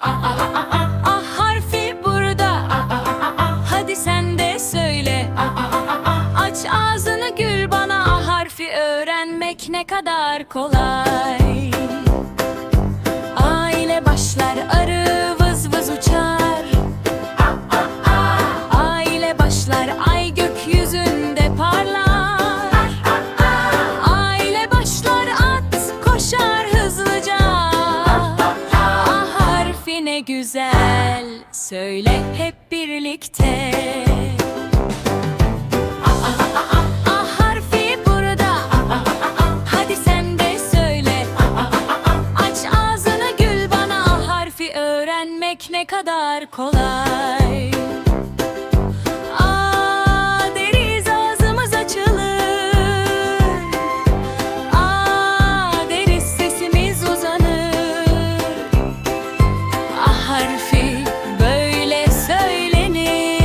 A harfi burada. Hadi sen de söyle. Aç ağzını gül bana A harfi öğrenmek ne kadar kolay. A ile başlar arı vız vız uçar. A ile başlar ay gökyüzünde parlar. Ne güzel söyle hep birlikte. Öğrenmek ne kadar kolay. Harfi böyle söylenir.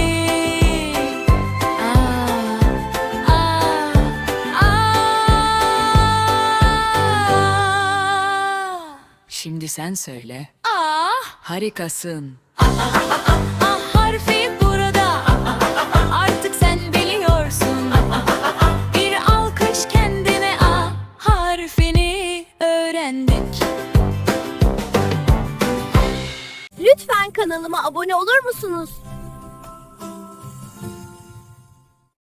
Şimdi sen söyle. A Harikasın. A harfi burada. Artık sen biliyorsun. Bir alkış kendine A harfini öğrendik. Kanalıma abone olur musunuz?